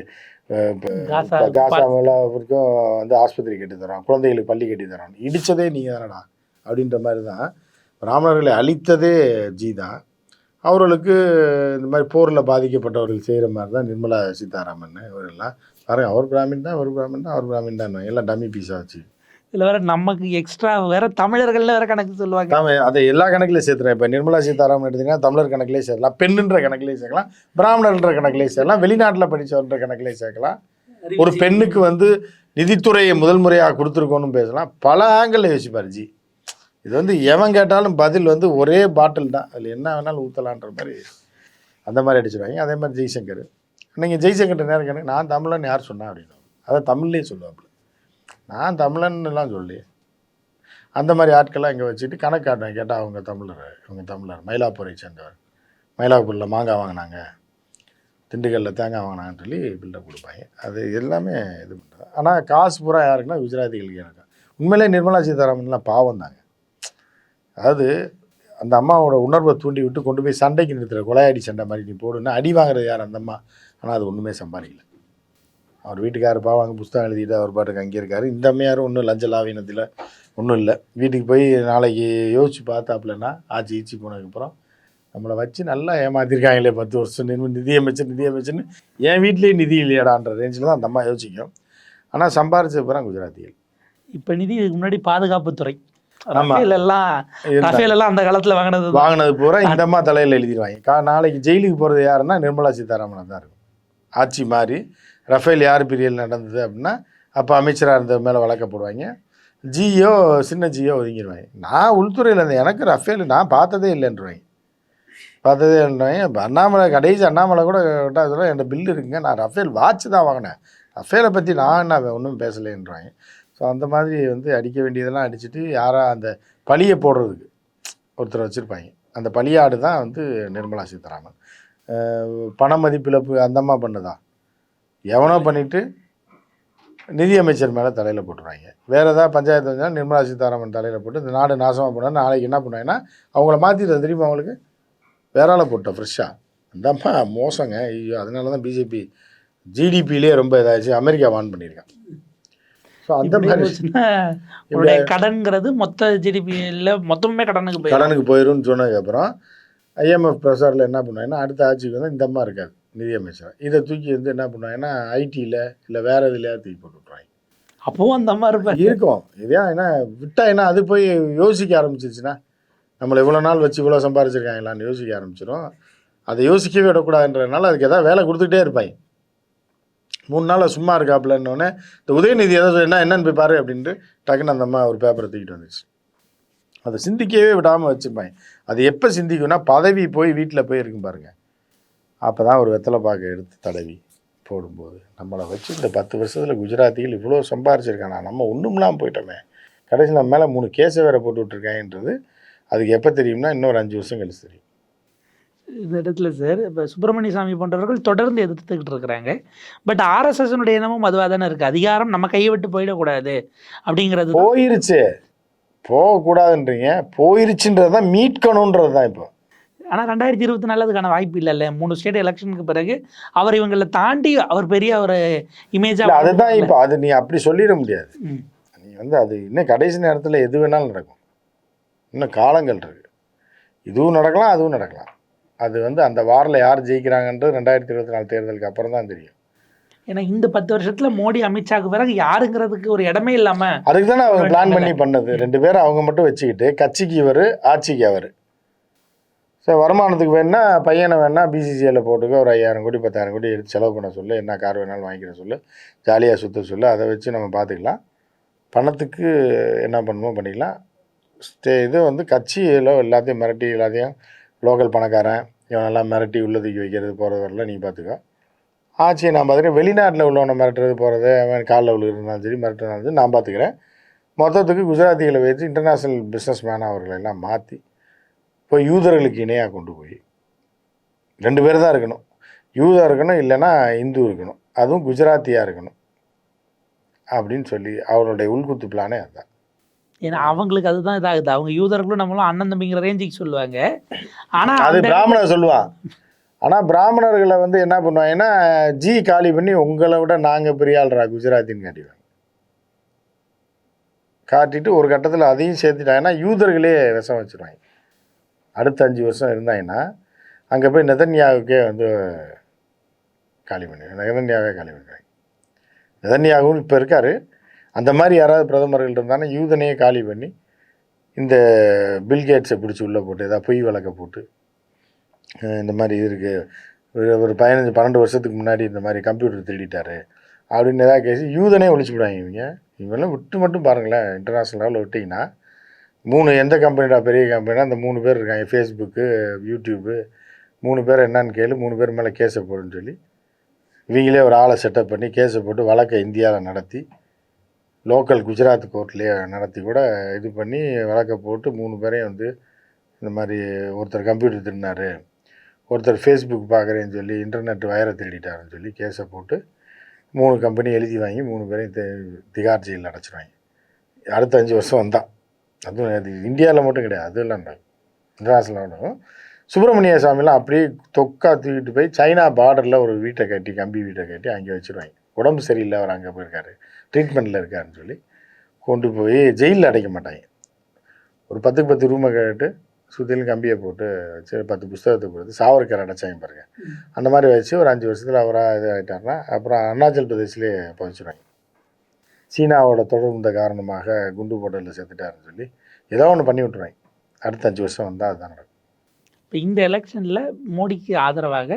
அஹ், இப்ப காசா இப்ப காசாவிலாவுக்கும் வந்து ஆஸ்பத்திரி கட்டி தரோம் குழந்தைகளுக்கு பள்ளி கட்டி தரோம் இடித்ததே நீங்கள் தானடா அப்படின்ற மாதிரி தான் பிராமணர்களை அழித்ததே ஜி தான் அவர்களுக்கு இந்த மாதிரி போரில் பாதிக்கப்பட்டவர்கள் செய்கிற மாதிரி தான் நிர்மலா சீதாராமன் இவரெல்லாம். பாருங்க அவர் பிராமின் தான் அவர் பிராமின் தான் அவர் பிராமின் தான் எல்லாம் டம்மி பீஸாக வச்சு. இதுல வேற நமக்கு எக்ஸ்ட்ரா வேற தமிழர்கள்ல வேற கணக்கு சொல்லுவாங்க. அதை எல்லா கணக்குலையும் சேர்த்துறேன். இப்போ நிர்மலா சீதாராமன் எடுத்தீங்கன்னா தமிழர் கணக்கிலே சேர்க்கலாம் பெண்ணுன்ற கணக்கிலே சேர்க்கலாம் பிராமணர்ன்ற கணக்கிலே சேர்க்கலாம் வெளிநாட்டில் படித்தவர்ன்ற கணக்கிலே சேர்க்கலாம். ஒரு பெண்ணுக்கு வந்து நிதித்துறையை முதல் முறையாக கொடுத்துருக்கோன்னு பேசலாம். பல ஆங்கிளில் யோசிப்பார் ஜி. இது வந்து எவன் கேட்டாலும் பதில் வந்து ஒரே பாட்டில் தான். அதில் என்ன வேணாலும் ஊற்றலான்ற மாதிரி அந்த மாதிரி அடிச்சிருவாங்க. அதே மாதிரி ஜெய்சங்கர். நீங்கள் ஜெய்சங்கர்ட்ட நேரம் கேட்டு நான் தமிழன் யார் சொன்னா அப்படின்னு அதை தமிழ்லேயே சொல்லுவாப்புல. நான் தமிழன்னுலாம் சொல்லி அந்த மாதிரி ஆட்கள்லாம் இங்கே வச்சுட்டு கணக்கு காட்டுவேன் கேட்டால் அவங்க தமிழர் இவங்க தமிழர். மயிலாப்பூரை சேர்ந்தவர். மயிலாப்பூரில் மாங்காய் வாங்கினாங்க. திண்டுக்கல்லில் தேங்காய் வாங்கினாங்கன்னு சொல்லி பில்டப் கொடுப்பாங்க. அது எல்லாமே இது பண்ணுறது ஆனால் காசு பூரா யாருக்குன்னா குஜராத்திகளுக்கு எனக்கு உண்மையிலே நிர்மலா சீதாராமன்லாம் பாவம் தாங்க. அதாவது அந்த அம்மாவோட உணர்வை தூண்டி விட்டு கொண்டு போய் சண்டைக்கு நிறுத்துற கொலையாடி சண்டை மாதிரி நீ போடுன்னா அடி வாங்குறது யார் அந்த அம்மா? ஆனால் அது ஒன்றுமே சம்பாதிக்கல. அவர் வீட்டுக்கார பாவாங்க புஸ்தகம் எழுதிட்டு அவர் பாட்டுக்கு அங்கே இருக்காரு. இந்த அம்மையாரும் ஒன்றும் லஞ்ச லாவீனத்தில் ஒன்றும் இல்லை. வீட்டுக்கு போய் நாளைக்கு யோசிச்சு பார்த்தாப்புலன்னா ஆச்சி ஈச்சி போனதுக்கப்புறம் நம்மளை வச்சு நல்லா ஏமாத்திருக்காங்களே பத்து வருஷம் நிதி நிதியமைச்சர் நிதியமைச்சர்னு. என் வீட்லேயே நிதி இல்லையாடான்ற ரேஞ்சில் தான் அந்த அம்மா யோசிக்கும். ஆனால் சம்பாரிச்சது பூரா குஜராத்திகள் இப்போ நிதி இதுக்கு முன்னாடி பாதுகாப்புத்துறை. ரஃபேல் எல்லாம் இருந்தாங்க. ரஃபேல் எல்லாம் அந்த காலத்துல வாங்கினது. வாங்கினது பூரா இந்த அம்மா தலையில் எழுதிடுவாங்க. நாளைக்கு ஜெயிலுக்கு போகிறது யாருன்னா நிர்மலா சீதாராமனாக தான் இருக்கும். ஆட்சி மாறி ரஃபேல் யார் பிரியல் நடந்தது அப்படின்னா அப்போ அமைச்சராக இருந்த மேலே வழக்க போடுவாங்க ஜியோ சின்ன ஜியோ ஒதுங்கிடுவாங்க. நான் உள்துறையில் இருந்தேன். எனக்கு ரஃபேல் நான் பார்த்ததே இல்லைன்றவாங்க. பார்த்ததே இல்லைன்றவாங்க. இப்போ அண்ணாமலை கடைசி அண்ணாமலை கூட கேட்டால் சொல்ல என்கிட்ட பில் இருக்குங்க. நான் ரஃபேல் வாட்ச் தான் வாங்கினேன். ரஃபேலை பற்றி நான் என்ன ஒன்றும் பேசலைன்றாங்க ஸோ அந்த மாதிரி வந்து அடிக்க வேண்டியதெல்லாம் அடிச்சுட்டு யாராக அந்த பழியை போடுறதுக்கு ஒருத்தர் வச்சுருப்பாங்க. அந்த பலியாடு தான் வந்து நிர்மலா சீதாராமன். பண மதிப்பிழப்பு அந்தம்மா பண்ணுதா? எவனோ பண்ணிவிட்டு நிதியமைச்சர் மேலே தலையில் போட்டுருவாங்க வேறு ஏதாவது பஞ்சாயத்து வந்தால் நிர்மலா சீதாராமன் தலையில் போட்டு இந்த நாடு நாசமாக போனால் நாளைக்கு என்ன பண்ணுவாங்கன்னா அவங்கள மாற்றிட்டு திருப்பி அவங்களுக்கு? வேற ஆளை போட்டோம் ஃப்ரெஷ்ஷாக அந்தம்மா மோசங்க. ஐயோ அதனால தான் பிஜேபி ஜிடிபியிலே ரொம்ப இதாச்சு அமெரிக்கா வான் பண்ணியிருக்கான். அந்த இப்படி மாதிரி *laughs* உங்களுடைய கடன்ங்கிறது மொத்த ஜிடிபியில் மொத்தமே கடனுக்கு போயிடும் கடனுக்கு போயிடும்னு சொன்னதுக்கப்புறம் ஐஎம்எஃப் ப்ரெஷரில் என்ன பண்ணுவாங்கன்னா அடுத்த ஆட்சிக்கு வந்து இந்த அம்மா இருக்காது நிதியமைச்சர் இதை தூக்கி வந்து என்ன பண்ணுவாங்கன்னா ஐடியில் இல்லை வேற இதுலையா தூக்கி போட்டு விட்ருவாங்க அப்பவும் அந்த மாதிரி இருப்பாரு இருக்கும். இதே ஏன்னா விட்டா என்ன அது போய் யோசிக்க ஆரம்பிச்சிருச்சுன்னா நம்மளை இவ்வளோ நாள் வச்சு இவ்வளோ சம்பாரிச்சிருக்காங்களான்னு யோசிக்க ஆரம்பிச்சிடும் அதை யோசிக்கவே விடக்கூடாதுன்றதுனால அதுக்கு ஏதாவது வேலை கொடுத்துக்கிட்டே இருப்பாங்க. மூணு நாளாக சும்மா இருக்காப்புலன்னொடனே இந்த உதயநிதி ஏதாவது என்ன என்னன்னு போய் பாரு அப்படின்ட்டு டக்குன்னு அந்த அம்மா ஒரு பேப்பரை தூக்கிட்டு வந்துச்சு அதை சிந்திக்கவே விடாமல் வச்சுருப்பாங்க. அது எப்போ சிந்திக்கும்னா பதவி போய் வீட்டில் போய் இருக்கும் பாருங்கள் அப்போ தான் ஒரு வெத்தலை பாக்கை எடுத்து தடவி போடும்போது நம்மளை வச்சு இந்த பத்து வருஷத்தில் குஜராத்திகள் இவ்வளோ சம்பாரிச்சிருக்கானா நம்ம ஒன்றும்லாம் போயிட்டோமே. கடைசியில் நம்ம மேலே மூணு கேஸை வேற போட்டு விட்ருக்காங்கன்றது அதுக்கு எப்போ தெரியும்னா இன்னொரு அஞ்சு வருஷம் கழிச்சு தெரியும். இந்த இடத்துல சார் இப்போ சுப்பிரமணிய சாமி போன்றவர்கள் தொடர்ந்து எதிர்த்துக்கிட்டு இருக்கிறாங்க. பட் ஆர்எஸ்எஸ்னுடைய எண்ணமும் அதுவாக தானே இருக்குது அதிகாரம் நம்ம கையை விட்டு போயிடக்கூடாது அப்படிங்கிறது. போயிருச்சு. போகக்கூடாதுன்றீங்க. போயிருச்சுன்றது தான் மீட்கணுன்றது தான் இப்போ. ஆனா ரெண்டாயிரத்தி இருபத்தி நாலு அதுக்கான வாய்ப்பு இல்லைல்ல. மூணு ஸ்டேட் எலெக்ஷனுக்கு பிறகு அவர் இவங்களை தாண்டி அவர் பெரிய ஒரு இமேஜா இல்ல, அதுதான் இப்போ. அது நீ அப்படி சொல்லிட முடியாது. நீ வந்து அது இன்னும் கடைசி நேரத்தில் எது வேணாலும் நடக்கும். இன்னும் காலங்கள் இருக்கு. இதுவும் நடக்கலாம் அதுவும் நடக்கலாம். அது வந்து அந்த வாரில் யார் ஜெயிக்கிறாங்கன்றது ரெண்டாயிரத்தி இருபத்தி நாலு தேர்தலுக்கு அப்புறம் தான் தெரியும். ஏன்னா இந்த பத்து வருஷத்துல மோடி அமித்ஷாக்கு பிறகு யாருங்கிறதுக்கு ஒரு இடமே இல்லாம அதுக்கு தானே அவங்க பிளான் பண்ணி பண்ணது. ரெண்டு பேரும் அவங்க மட்டும் வச்சுக்கிட்டு கட்சிக்கு இவர் ஆட்சிக்கு அவர். சரி வருமானத்துக்கு வேணா பையனை வேணா பிசிசிஐல போட்டுக்க ஒரு ஐயாயிரம் கோடி பத்தாயிரம் கோடி எடுத்து செலவு பண்ண சொல்லு. என்ன கார் வேணாலும் வாங்கிக்கிற சொல்லு. ஜாலியாக சுற்ற சொல்லு. அதை வச்சு நம்ம பார்த்துக்கலாம் பணத்துக்கு என்ன பண்ணுமோ பண்ணிக்கலாம். ஸ்டே இது வந்து கட்சியில் எல்லாத்தையும் மிரட்டி எல்லாத்தையும் லோக்கல் பணக்காரன் இவனெல்லாம் மிரட்டி உள்ளதுக்கு வைக்கிறது போகிறது வரல நீ பார்த்துக்கோ ஆச்சு நான் பார்த்துக்கிறேன் வெளிநாட்டில் உள்ளவனை மிரட்டுறது போகிறது அவன் காலில் விழுகிறதுனாலும் சரி மிரட்டுறதுனாலும் சரி நான் பார்த்துக்கிறேன் மொத்தத்துக்கு குஜராத்திகளை வச்சு இன்டர்நேஷ்னல் பிஸ்னஸ் மேன் அவர்களை எல்லாம் மாற்றி போய் யூதர்களுக்கு இணையாக கொண்டு போய் ரெண்டு பேர் தான் இருக்கணும். யூதா இருக்கணும் இல்லைன்னா இந்து இருக்கணும். அதுவும் குஜராத்தியாக இருக்கணும். அப்படின்னு சொல்லி அவருடைய உள்குத்து பிளானே அதுதான். ஏன்னா அவங்களுக்கு அதுதான் இதாகுது. அவங்க யூதர்களும் நம்மளும் அண்ணன் தம்பிங்கிற ரேஞ்சுக்கு சொல்லுவாங்க. ஆனா அது பிராமணர் சொல்லுவான் ஆனால் பிராமணர்களை வந்து என்ன பண்ணுவாங்கன்னா ஜி காலி பண்ணி உங்களை விட நாங்கள் பெரிய ஆள்ரா குஜராத்தின்னு காட்டிடுவாங்க காட்டிட்டு ஒரு கட்டத்தில் அதையும் சேர்த்துட்டாங்கன்னா யூதர்களே விஷம் வச்சுருவாங்க. அடுத்த அஞ்சு வருஷம் இருந்தாங்கன்னா அங்கே போய் நெதன்யாவுக்கே வந்து காலி பண்ணிடுவாங்க. நெதன்யாவே காலி பண்ணிடுவாங்க. நெதன்யாவும் இப்போ இருக்காரு. அந்த மாதிரி யாராவது பிரதமர்கள் இருந்தாங்கன்னா யூதனையே காலி பண்ணி இந்த பில்கேட்ஸை பிடிச்சி உள்ளே போட்டு ஏதாவது பொய் வழக்க போட்டு இந்த மாதிரி இது இருக்குது ஒரு ஒரு பதினஞ்சு பன்னெண்டு வருஷத்துக்கு முன்னாடி இந்த மாதிரி கம்ப்யூட்டர் திருடிட்டாரு அப்படின்னு ஏதாவது கேசி யூதனே ஒழிச்சு விடுவாங்க இவங்க. இவங்கெல்லாம் விட்டு மட்டும் பாருங்களேன் இன்டர்நேஷ்னல் லெவலில் விட்டிங்கன்னா மூணு எந்த கம்பெனிடா பெரிய கம்பெனினா அந்த மூணு பேர் இருக்காங்க ஃபேஸ்புக்கு யூடியூப்பு மூணு பேர் என்னன்னு கேளு மூணு பேர் மேலே கேஸை போடுன்னு சொல்லி இவங்களே ஒரு ஆளை செட்டப் பண்ணி கேஸை போட்டு வழக்கை இந்தியாவில் நடத்தி லோக்கல் குஜராத் கோர்ட்லேயே நடத்தி கூட இது பண்ணி வழக்கை போட்டு மூணு பேரையும் வந்து இந்த மாதிரி ஒருத்தர் கம்ப்யூட்டர் திருடினாரு ஒருத்தர் ஃபேஸ்புக் பார்க்குறேன்னு சொல்லி இன்டர்நெட் வயரை திருடிட்டாருன்னு சொல்லி கேஸை போட்டு மூணு கம்பெனி எழுதி வாங்கி மூணு பேரையும் தி- திகார் ஜெயிலில் அடைச்சிருவாங்க. அடுத்த அஞ்சு வருஷம் வந்தான். அதுவும் அது இந்தியாவில் மட்டும் கிடையாது அதுவும் இல்லை இன்டர்நேஷ்னல் சுப்பிரமணிய சாமிலாம் அப்படியே தொக்கா தூக்கிட்டு போய் சைனா பார்டரில் ஒரு வீட்டை கட்டி கம்பி வீட்டை கட்டி அங்கே வச்சுருவாங்க. உடம்பு சரியில்லை அவர் அங்கே போயிருக்காரு. ட்ரீட்மெண்ட்டில் இருக்காருன்னு சொல்லி கொண்டு போய் ஜெயிலில் அடைக்க மாட்டாங்க. ஒரு பத்துக்கு பத்து ரூமை கேட்டு சுற்றிலும் கம்பியை போட்டு வச்சு பத்து புஸ்தகத்தை கொடுத்து சாவர்கர் அடைச்சாங்க பாருங்க. அந்த மாதிரி வச்சு ஒரு அஞ்சு வருஷத்தில் அவராக இது ஆகிட்டாருன்னா அப்புறம் அருணாச்சல் பிரதேஷ்லேயே புதைச்சிருவாங்க. சீனாவோட தொடர்ந்த காரணமாக குண்டு போட்டலில் செத்துட்டாருன்னு சொல்லி ஏதோ ஒன்று பண்ணி விட்ருவாங்க அடுத்த அஞ்சு வருஷம் வந்தால் அதுதான் நடக்கும். இப்ப இந்த எலெக்ஷன்ல மோடிக்கு ஆதரவாக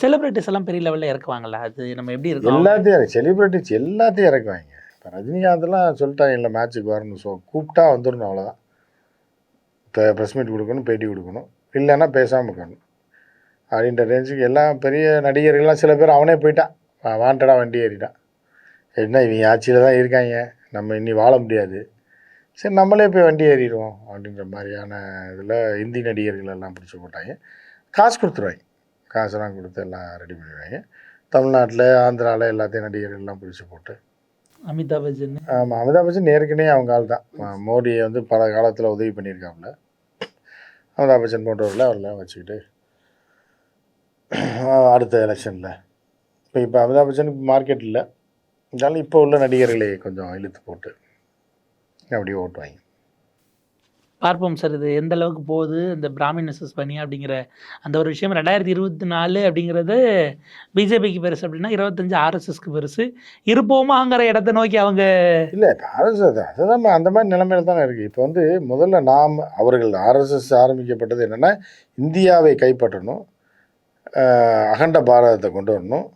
செலிபிரிட்டிஸ் எல்லாம் பெரிய லெவலில் இறக்குவாங்கல்ல? அது நம்ம எப்படி இருக்கும்? எல்லாத்தையும் செலிபிரிட்டிஸ் எல்லாத்தையும் இறக்குவாங்க. இப்போ ரஜினிகாந்த்லாம் சொல்லிட்டாங்க இல்லை மேட்ச்சுக்கு வரணும் ஸோ கூப்பிட்டா வந்துடணும் அவ்வளோதான் இப்போ ப்ரெஸ் மீட் கொடுக்கணும் பேட்டி கொடுக்கணும். இல்லைன்னா பேசாமல் இருக்கணும் அப்படின்ற ரேஞ்சுக்கு எல்லாம் பெரிய நடிகர்கள்லாம் சில பேர் அவனே போயிட்டான். வாண்டடாக வண்டி ஏறிட்டான். என்ன இவங்க ஆட்சியில் தான் இருக்காங்க? நம்ம இனி வாழ முடியாது. சரி நம்மளே போய் வண்டி ஏறிடுவோம் அப்படின்ற மாதிரியான இதில் இந்தி நடிகர்கள் எல்லாம் பிடிச்சி போட்டாங்க. காசு கொடுத்துருவாங்க. காசெல்லாம் கொடுத்து எல்லாம் ரெடி பண்ணிடுவாங்க. தமிழ்நாட்டில் ஆந்திராவில் எல்லாத்தையும் நடிகர்கள்லாம் பிடிச்சி போட்டு. அமிதாப் பச்சன். ஆமாம் அமிதாப் பச்சன் ஏற்கனவே அவங்க ஆள் தான். மோடியை வந்து பல காலத்தில் உதவி பண்ணியிருக்காப்புல. அமிதாப் பச்சன் போன்றவர்களை அவரெல்லாம் வச்சுக்கிட்டு அடுத்த எலெக்ஷனில். இப்போ இப்போ அமிதாப் பச்சனுக்கு மார்க்கெட் இல்லை இருந்தாலும் இப்போ உள்ள நடிகர்களை கொஞ்சம் இழுத்து போட்டு அப்படியே ஓட்டுவாங்க. பார்ப்போம் சார். இது எந்த அளவுக்கு போகுது? இந்த பிராமின் மிஸ்ஸஸ் பண்ணி அப்படிங்கிற அந்த ஒரு விஷயம் ரெண்டாயிரத்தி இருபத்தி நாலு அப்படிங்கிறது பிஜேபிக்கு பெருசு அப்படின்னா இருபத்தஞ்சு ஆர்எஸ்எஸ்க்கு பெருசு. இருப்போமாங்கிற இடத்த நோக்கி அவங்க இல்லை இப்போ ஆர்எஸ்எஸ் அதுதான் அந்த மாதிரி நிலைமையில தானே இருக்குது இப்போ வந்து முதல்ல நாம் அவர்கள் ஆர்எஸ்எஸ் ஆரம்பிக்கப்பட்டது என்னென்னா இந்தியாவை கைப்பற்றணும் அகண்ட பாரதத்தை கொண்டு வரணும்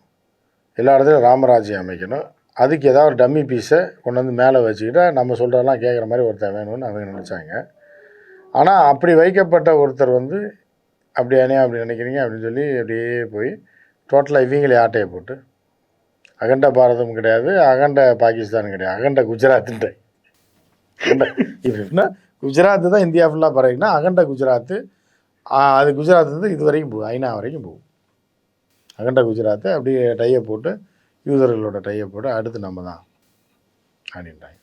எல்லா இடத்துலையும் ராமராஜ்யம் அமைக்கணும் அதுக்கு ஏதாவது ஒரு டம்மி பீஸை கொண்டு வந்து மேலே வச்சுக்கிட்டால் நம்ம சொல்கிறதெல்லாம் கேட்குற மாதிரி ஒருத்தன் வேணும்னு அவங்க நினச்சாங்க. ஆனால் அப்படி வைக்கப்பட்ட ஒருத்தர் வந்து அப்படி அணியா அப்படி நினைக்கிறீங்க அப்படின்னு சொல்லி அப்படியே போய் டோட்டலாக இவங்களே ஆட்டையை போட்டு அகண்ட பாரதம் கிடையாது அகண்ட பாகிஸ்தான் கிடையாது அகண்ட குஜராத்துன்ற அகண்ட இப்படின்னா தான் இந்தியா ஃபுல்லாக பரவினா அகண்ட குஜராத்து அது குஜராத் வந்து இது வரைக்கும் போகும் ஐநா வரைக்கும் போகும். அகண்ட குஜராத்தை அப்படியே டையை போட்டு யூதர்களோட டையை போட்டு அடுத்து நம்ம தான் அப்படின்ட்டாங்க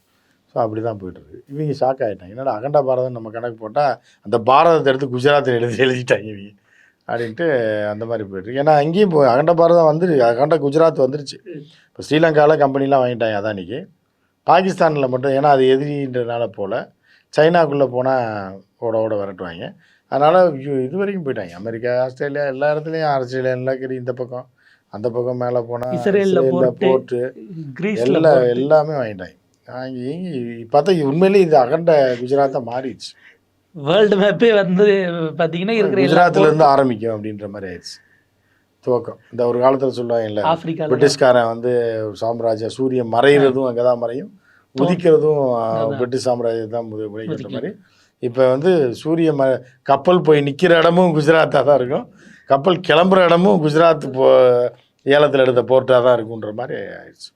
ஸோ அப்படி தான் போயிட்டுருக்கு. இவங்க ஷாக் ஆகிட்டாங்க என்னடா அகண்ட பாரதம் நம்ம கணக்கு போட்டால் அந்த பாரதத்தை எடுத்து குஜராத்தில் எழுதி எழுதிட்டாங்க இவங்க. அப்படின்ட்டு அந்த மாதிரி போயிட்டுருக்கு. ஏன்னா அங்கேயும் இப்போ அகண்ட பாரதம் வந்துரு அகண்ட குஜராத் வந்துருச்சு. இப்போ ஸ்ரீலங்காவில் கம்பெனிலாம் வாங்கிட்டாங்க அதானிக்கு. பாகிஸ்தானில் மட்டும் ஏன்னா அது எதிரின்றதுனால போல். சைனாக்குள்ளே போனால் ஓட ஓட விரட்டுவாங்க. அதனால் இது வரைக்கும் போயிட்டாங்க. அமெரிக்கா ஆஸ்திரேலியா எல்லா இடத்துலையும் ஆஸ்திரேலியா நிலக்கரி இந்த பக்கம். அந்த பக்கம் மேலே போனால் இஸ்ரேல்ல கிரீஸ்ல எல்லா போட்டு. எல்லாமே வாங்கிட்டாங்க. வாங்கி பார்த்தா உண்மையிலேயே இது அகண்ட குஜராத்தை மாறிடுச்சு. வேர்ல்டு மேப்பே வந்து பாத்தீங்கன்னா இருக்கிற இருந்து ஆரம்பிக்கும் அப்படின்ற மாதிரி ஆயிடுச்சு. துவக்கம். இந்த ஒரு காலத்தில் சொல்லுவாங்கல்ல ஆப்பிரிக்கா பிரிட்டிஷ்காரன் வந்து ஒரு சாம்ராஜ்யம் சூரியன் மறைகிறதும் அங்கே தான் மறையும். உதிக்கிறதும் பிரிட்டிஷ் சாம்ராஜ்யம் தான் உதிக்கிற மாதிரி. இப்போ வந்து சூரிய ம கப்பல் போய் நிற்கிற இடமும் குஜராத்தாக தான் இருக்கும். கப்பல் கிளம்புற இடமும் குஜராத் போ ஏலத்தில் எடுத்த போர்ட்டாக தான் இருக்குன்ற மாதிரி ஆயிடுச்சு.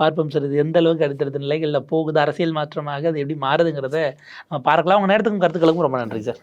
பார்ப்போம் சார். இது எந்த அளவுக்கு அடுத்தடுத்த நிலைகளில் போகுது அரசியல் மாற்றமாக அது எப்படி மாறுதுங்கிறத நம்ம பார்க்கலாம். உங்கள் நேரத்துக்கும் கருத்துக்களுக்கும் ரொம்ப நன்றி சார்.